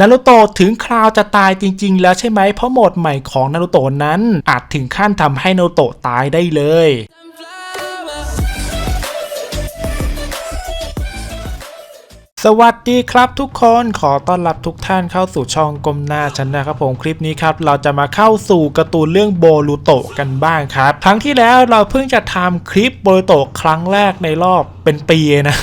นารูโตะถึงคราวจะตายจริง ๆ แล้วใช่ไหมเพราะโหมดใหม่ของนารูโตะนั้น อาจถึงขั้นทำให้นารูโตะตายได้เลยสวัสดีครับทุกคนขอต้อนรับทุกท่านเข้าสู่ช่องกลมหน้าฉันนะครับผมคลิปนี้ครับ เราจะมาเข้าสู่การ์ตูนเรื่องโบลูโตะกันบ้างครับครั้งที่แล้วเราเพิ่งจะทำคลิปโบลูโตะครั้งแรกในรอบเป็นปีนะ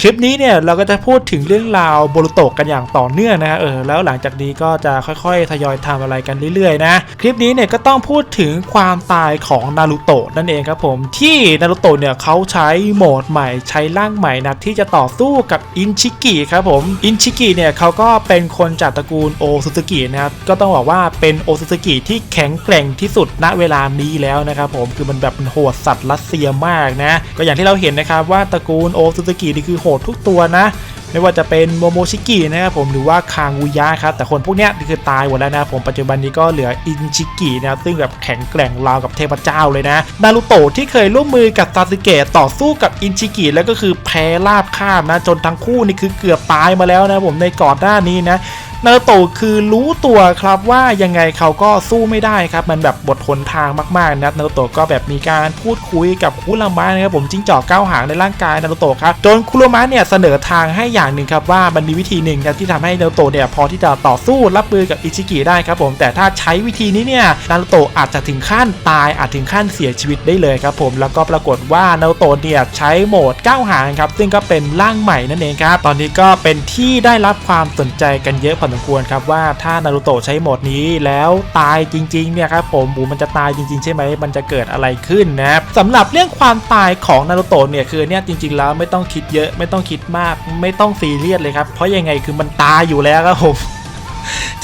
คลิปนี้เนี่ยเราก็จะพูดถึงเรื่องราวโบลูโตะกันอย่างต่อเนื่องนะเออแล้วหลังจากนี้ก็จะค่อยๆ ทยอยทำอะไรกันเรื่อยๆนะคลิปนี้เนี่ยก็ต้องพูดถึงความตายของนารูโตะนั่นเองครับผมที่นารูโตะเนี่ยเขาใช้โหมดใหม่ใช้ร่างใหม่นะที่จะต่อสู้กับอินชิกิครับผมอินชิกิเนี่ยเขาก็เป็นคนจากตระกูลโอซุสกินะครับก็ต้องบอกว่าเป็นโอซุสกิที่แข็งแกร่งที่สุดณเวลานี้แล้วนะครับผมคือมันแบบโหดสัตว์รัสเซียมากนะก็อย่างที่เราเห็นนะครับว่าตระกูลโอซุสกินี่คือโหดทุกตัวนะ ไม่ว่าจะเป็นโมโมชิกินะครับผมหรือว่าคางุยะครับแต่คนพวกเนี้ยคือตายหมดแล้วนะผมปัจจุบันนี้ก็เหลืออินชิกินะครับซึ่งแบบแข็งแกร่งราวกับเทพเจ้าเลยนะนารูโตะที่เคยร่วมมือกับซาสึเกะต่อสู้กับอินชิกิแล้วก็คือแพ้ราบคาบนะจนทั้งคู่นี่คือเกือบตายมาแล้วนะผมในก่อนหน้านี้นะ นารูโตะคือรู้ตัวครับว่ายังไงเขาก็สู้ไม่ได้ครับมันแบบบทหนทางมากๆนะนารูโตะก็แบบมีการพูดคุยกับคุรามะนะครับผมจิ้งจอกก้าวหางในร่างกายนารูโตะครับจนคุรามะเนี่ยเสนอทางให้อย่างหนึ่งครับว่ามันมีวิธีหนึ่งครับที่ทำให้นารูโตะเนี่ยพอที่จะต่อสู้รับมือกับอิชิกิได้ครับผมแต่ถ้าใช้วิธีนี้เนี่ยนารูโตะอาจจะถึงขั้นตายอาจถึงขั้นเสียชีวิตได้เลยครับผมแล้วก็ปรากฏว่านารูโตะเนี่ยใช้โหมดก้าวหางครับซึ่งก็เป็นร่างใหม่นั่นเองครับตอนนี้ก็เป็นที่ได้รับความสนใจกันเยอะพอสมควรครับว่าถ้านารูโตะใช้โหมดนี้แล้วตายจริงๆเนี่ยครับผมบูมันจะตายจริง ๆ ใช่ไหมมันจะเกิดอะไรขึ้นนะครับสำหรับเรื่องความตายของนารูโตะเนี่ยคือเนี่ยจริง ๆ แล้วไม่ต้องคิดเยอะไม่ต้องคิดมาก ไม่ต้องซีเรียสเลยครับเพราะยังไงคือมันตายอยู่แล้วครับผม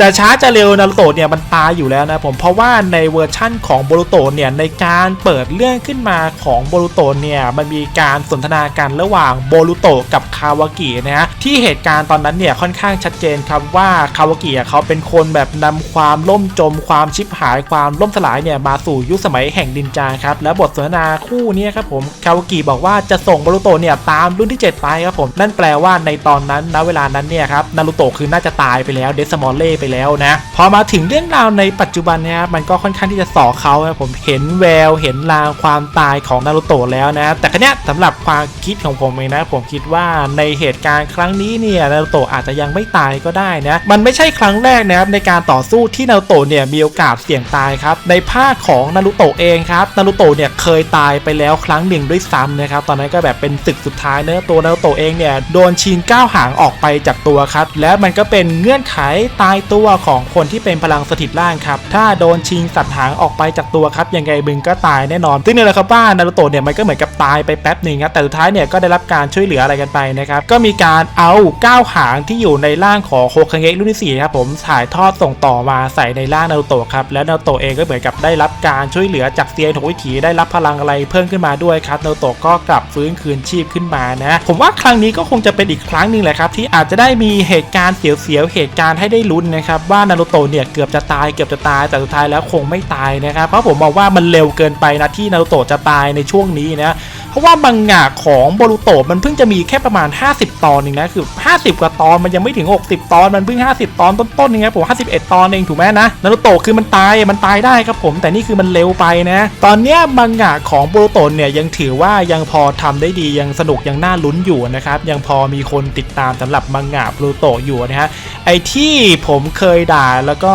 จะช้าจะเร็วนารูโตะเนี่ยมันตายอยู่แล้วนะผมเพราะว่าในเวอร์ชั่นของโบรูโตะเนี่ยในการเปิดเรื่องขึ้นมาของโบรูโตะเนี่ยมันมีการสนทนากันระหว่างโบรูโตะกับคาวากินะฮะที่เหตุการณ์ตอนนั้นเนี่ยค่อนข้างชัดเจนครับว่าคาวากิเขาเป็นคนแบบนำความล่มจมความชิบหายความล่มสลายเนี่ยมาสู่ยุคสมัยแห่งดินจาครับและบทสนทนาคู่นี้ครับผมคาวากิบอกว่าจะส่งโบรูโตะเนี่ยตามรุ่นที่ 7 ไปครับผมนั่นแปลว่าในตอนนั้นณเวลานั้นเนี่ยครับนารูโตะคือน่าจะตายไปแล้วเดสมอลเล่ไปแล้วนะพอมาถึงเรื่องราวในปัจจุบันเนี่ยครับมันก็ค่อนข้างที่จะสอเขาครับผมเห็นแววเห็นรางความตายของนารูโตะแล้วนะ แต่ครั้เนี้ยสำหรับความคิดของผมเองนะผมคิดว่าในเหตุการณ์ครั้งนี้เนี่ยนารูโตะอาจจะยังไม่ตายก็ได้นะ มันไม่ใช่ครั้งแรกนะครับในการต่อสู้ที่นารูโตะเนี่ยมีโอกาสเสี่ยงตายครับในภาคของนารูโตะเองครับนารูโตะเนี่ยเคยตายไปแล้วครั้งหนึ่งด้วยซ้ำนะครับตอนนั้นก็แบบเป็นศึกสุดท้ายเนะตัวนารูโตะเองเนี่ยโดนชินก้าวหางออกไปจากตัวครับและมันก็เป็นเงื่อนไขตายตัวของคนที่เป็นพลังสถิตร่างครับ ถ้าโดนชิงสัตว์หางออกไปจากตัวครับ ยังไงมึงก็ตายแน่นอน ซึ่งนี่แหละครับว่านารูโตะเนี่ยมันก็เหมือนกับตายไปแป๊บหนึ่งครับแต่สุดท้ายเนี่ยก็ได้รับการช่วยเหลืออะไรกันไปนะครับ ก็มีการเอาก้าวหางที่อยู่ในร่างของโฮคังเงะรุ่นที่สี่ครับผมถ่ายทอดส่งต่อมาใส่ในร่างนารูโตะครับ แล้วนารูโตะเองก็เหมือนกับได้รับการช่วยเหลือจากเซียนหกวิถีได้รับพลังอะไรเพิ่มขึ้นมาด้วยครับนารูโตะก็กลับฟื้นคืนชีพขึ้นมานะผมว่าครั้งนี้ก็คงจะเป็นอีกครั้งหนึ่งแหละครับที่อาจจะได้มีเหตุการณ์เสียวๆเหตุการณ์ให้ได้ลุ้นนะครับว่านารูโตะเนี่ยเกือบจะตายเกือบจะตายแต่สุดท้ายแล้วคงไม่ตายนะครับเพราะผมบอกว่ามันเร็วเกินไปนะที่นารูโตะจะตายในช่วงนี้นะ เพราะว่ามังงะของโบรูโตมันเพิ่งจะมีแค่ประมาณ 50 ตอนเองนะคือ 50 กว่าตอนมันยังไม่ถึง 60 ตอนมันเพิ่ง 50 ตอนต้นๆเองครับผม51 ตอนเองถูกไหมนะนารูโตะคือมันตายมันตายได้ครับผม แต่นี่คือมันเร็วไปนะ ตอนเนี้ยมังงะของโบรูโตะเนี่ยยังถือว่ายังพอทำได้ดียังสนุกยังน่าลุ้นอยู่นะครับยังพอมีคนติดตามสำหรับมังงะโบรูโตะอยู่นะฮะไอที่ผมเคยด่าแล้วก็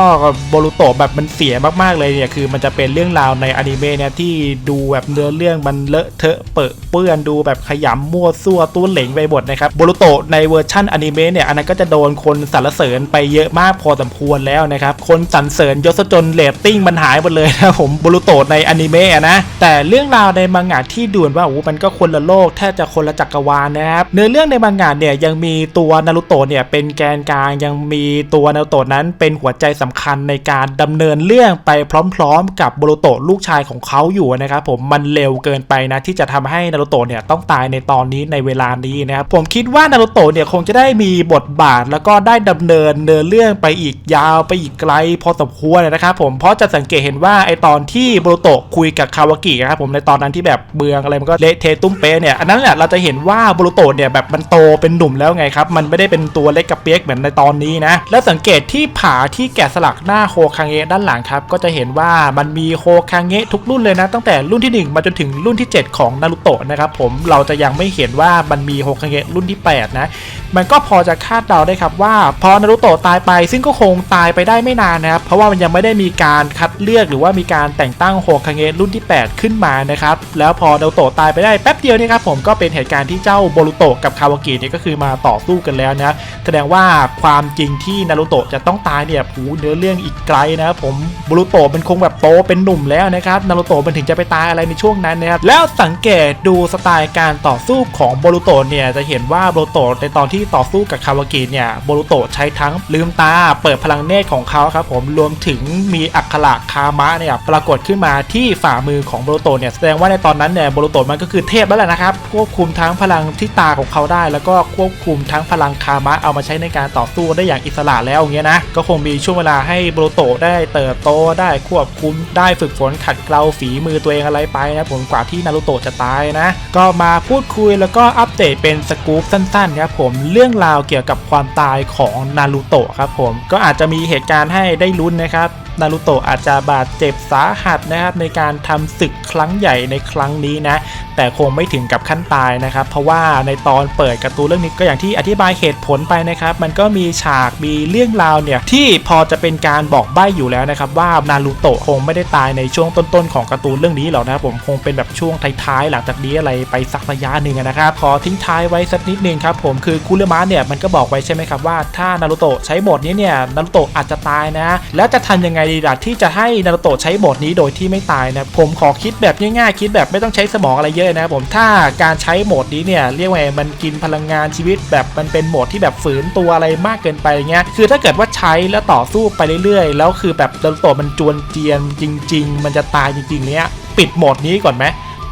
โบรูโตะแบบมันเสียมากๆเลยเนี่ยคือมันจะเป็นเรื่องราวในอนิเมะเนี่ยที่ดูแบบเนื้อเรื่องมันเลอะเทอะเปิดอะเปื้อนดูแบบขยำมั่วซั่วตู้เหลงไปหมดนะครับโบรูโตะในเวอร์ชั่นอนิเมะเนี่ยอันนั้นก็จะโดนคนสรรเสริญไปเยอะมากพอสมควรแล้วนะครับ คนสรรเสริญยศจนเรตติ้งมันหายหมดเลยนะผมโบรูโตะในอนิเมะนะแต่เรื่องราวในมังงะที่ดูเหมือนว่าโอ้มันก็คนละโลกแทบจะคนละจักรวาลนะครับเนื้อเรื่องในมังงะเนี่ยยังมีตัวนารูโตะเนี่ยเป็นแกนกลางยังมีตัวนารูโตะนั้นเป็นหัวใจสำคัญในการดำเนินเรื่องไปพร้อม ๆ กับโบรูโตะลูกชายของเขาอยู่นะครับผมมันเร็วเกินไปนะที่จะทำให้นารูโตะเนี่ยต้องตายในตอนนี้ในเวลานี้นะครับผมคิดว่านารูโตะเนี่ยคงจะได้มีบทบาทแล้วก็ได้ดำเนินเนินเรื่องไปอีกยาวไปอีกไกลพอสมควรนะครับผมเพราะจะสังเกตเห็นว่าไอตอนที่บรูโตะคุยกับคาวากินะครับผมในตอนนั้นที่แบบเบืองอะไรมันก็เละเทะตุ้มเป๊ะเนี่ยอันนั้นแหละเราจะเห็นว่าบรูโตะเนี่ยแบบมันโตเป็นหนุ่มแล้วไงครับมันไม่ได้เป็นตัวเล็กกระเปียกเหมือนในตอนนี้นะแล้วสังเกตที่ผาที่แกะสลักหน้าโฮคังเงะด้านหลังครับก็จะเห็นว่ามันมีโฮคังเงะทุกรุ่นเลยนะตั้งแต่รุ่นที่ 1 มาจนถึงรุ่นที่ 7 ของนารูโตะนะครับผมเราจะยังไม่เห็นว่ามันมีโฮคังเงะรุ่นที่ 8 นะ มันก็พอจะคาดเดาได้ครับว่าพอนารูโตะตายไป ซึ่งก็คงตายไปได้ไม่นานนะครับ เพราะว่ามันยังไม่ได้มีการคัดเลือกหรือว่ามีการแต่งตั้งโฮคังเงะรุ่นที่ 8 ขึ้นมานะครับ แล้วพอนารูโตะตายไปได้แป๊บเดียวนี่ครับผมก็เป็นเหตุการณ์ที่เจ้าโบรุโตะกับคาวากิเนี่ยก็คือมาต่อสู้กันแล้วนะแสดงว่าความจริงที่นารูโตะจะต้องตายเนี่ยผูเนื้อเรื่องอีกไกลนะครับผมโบรุโตะมันคงแบบโตเป็นหนุ่มแล้วนะครับนารูโตะมันถึงจะไปตายอะไรในช่วงนั้นนะครับแล้วสังเกตดูสไตล์การต่อสู้ของโบรุโตะเนี่ยจะเห็นว่าโบรุโตะในตอนที่ต่อสู้กับคาวากิเนี่ยโบรุโตะใช้ทั้งลืมตาเปิดพลังเนตรของเขาครับผมรวมถึงมีอักขระคามะเนี่ยปรากฏขึ้นมาที่ฝ่ามือของโบรุโตะเนี่ยแสดงว่าในตอนนั้นเนี่ยโบรุโตะมันก็คือเทพแล้วแหละนะครับควบคุมทั้งพลังที่ตาของเขาได้ แล้วก็ควบคุมทั้งพลังคามะเอามาใช้ในการต่อสู้ได้อย่างอิสระแล้วอย่างเงี้ยนะก็คงมีช่วงเวลาให้โบรุโตะได้เติบโตได้ควบคุมได้ฝึกฝนขัดเกลาฝีมือตัวเองอะไรไปนะผมกว่าที่นารูโตะจะตายนะ ก็มาพูดคุยแล้วก็อัปเดตเป็นสกู๊ปสั้นๆครับผมเรื่องราวเกี่ยวกับความตายของนารูโตะครับผมก็อาจจะมีเหตุการณ์ให้ได้ลุ้นนะครับ นารูโตะอาจจะบาดเจ็บสาหัสนะครับในการทำศึกครั้งใหญ่ในครั้งนี้นะ แต่คงไม่ถึงกับขั้นตายนะครับ เพราะว่าในตอนเปิดการ์ตูนเรื่องนี้ก็อย่างที่อธิบายเหตุผลไปนะครับ มันก็มีฉากมีเรื่องราวเนี่ยที่พอจะเป็นการบอกใบ้อยู่แล้วนะครับว่านารูโตะคงไม่ได้ตายในช่วงต้นๆของการ์ตูนเรื่องนี้หรอกนะครับผมคงเป็นแบบช่วงท้ายๆหลังจากนี้อะไรไปสักระยะหนึ่งนะครับขอทิ้งท้ายไว้สักนิดนึงครับผมคือคุเรมะเนี่ยมันก็บอกไว้ใช่ไหมครับว่าถ้านารูโตะใช้โหมดนี้เนี่ยนารูโตะอาจจะตายนะ แล้วจะทำยังไงดีล่ะที่จะให้นารูโตะใช้โหมดนี้โดยที่ไม่ตายนะผมขอคิดแบบง่ายๆ คิดแบบไม่ต้องใช้สมองอะไรเยอะนะผมถ้าการใช้โหมดนี้เนี่ยเรียกว่ามันกินพลังงานชีวิตแบบมันเป็นโหมดที่แบบฝืนตัวอะไรมากเกินไปเงี้ยคือถ้าเกิดว่าใช้แล้วต่อสู้ไปเรื่อยๆ แล้วคือแบบนารูโตะมันจวนเจียนจริง ๆ มันจะตายจริงๆเนี้ยปิดโหมดนี้ก่อนไหม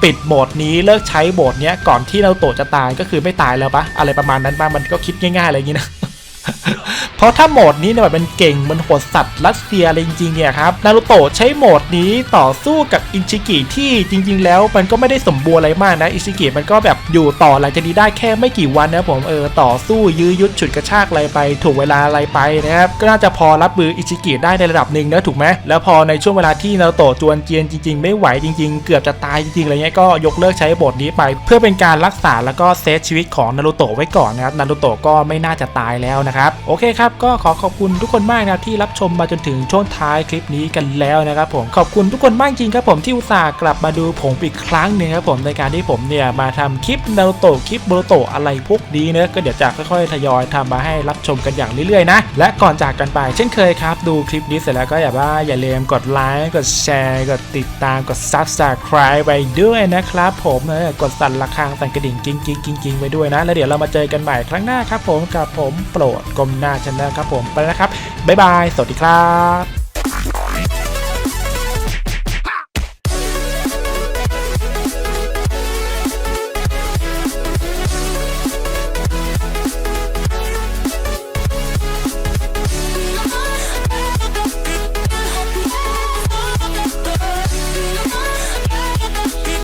ปิดโหมดนี้เลิกใช้โหมดเนี้ยก่อนที่นารูโตจะตายก็คือไม่ตายแล้วปะอะไรประมาณนั้นปะมันก็คิดง่ายๆอะไรอย่างงี้นะ เพราะถ้าโหมดนี้เนี่ยมันเก่งมันโหดสัตว์รัสเซียอะไรจริงๆเนี่ยครับนารูโตะใช้โหมดนี้ต่อสู้กับอินชิกิที่จริง ๆ แล้วมันก็ไม่ได้สมบูรณ์อะไรมากนะอินชิกิมันก็แบบอยู่ต่อหลังจากนี้ได้แค่ไม่กี่วันนะผมเออต่อสู้ยื้อยุดฉุดกระชากอะไรไป ถูกเวลาอะไรไปนะครับก็น่าจะพอรับมืออินชิกิได้ในระดับหนึ่งนะถูกไหมแล้วพอในช่วงเวลาที่นารูโตะจวนเจียนจริง ๆ ไม่ไหวจริง ๆ เกือบจะตายจริงๆอะไรเงี้ยก็ยกเลิกใช้โหมดนี้ไป เพื่อเป็นการรักษาแล้วก็เซฟชีวิตของนารูโตะไว้ก่อนนะครับนารูโตะก็ไม่น่าจะตายแล้วนะครับโอเคครับก็ขอขอบคุณทุกคนมากนะที่รับชมมาจนถึงช่วงท้ายคลิปนี้กันแล้วนะครับผมขอบคุณทุกคนมากจริงครับผมที่อุตส่าห์กลับมาดูผมอีกครั้งหนึ่งครับผมในการที่ผมเนี่ยมาทำคลิปนารูโตะคลิปโบโรโตะอะไรพวกนี้เนะก็เดี๋ยวจะค่อยๆทยอยทำมาให้รับชมกันอย่างเรื่อยๆนะและก่อนจากกันไป เช่นเคยครับดูคลิปนี้เสร็จแล้วก็อย่าว่าอย่าลืมกดไลค์กดแชร์กดติดตามกด subscribe ไปด้วยนะครับผมเออกดสั่นระฆังสั่นกระดิ่งกิ้งกิ้งกิ้งกิ้งไว้ด้วยนะ แล้วเดี๋ยวเรามาเจอกันใหม่ครั้งหน้าครับผมกับผมโปรดกลมหน้าชนะครับผมไปแล้วนะครับบ๊ายบาย สวัสดีครับ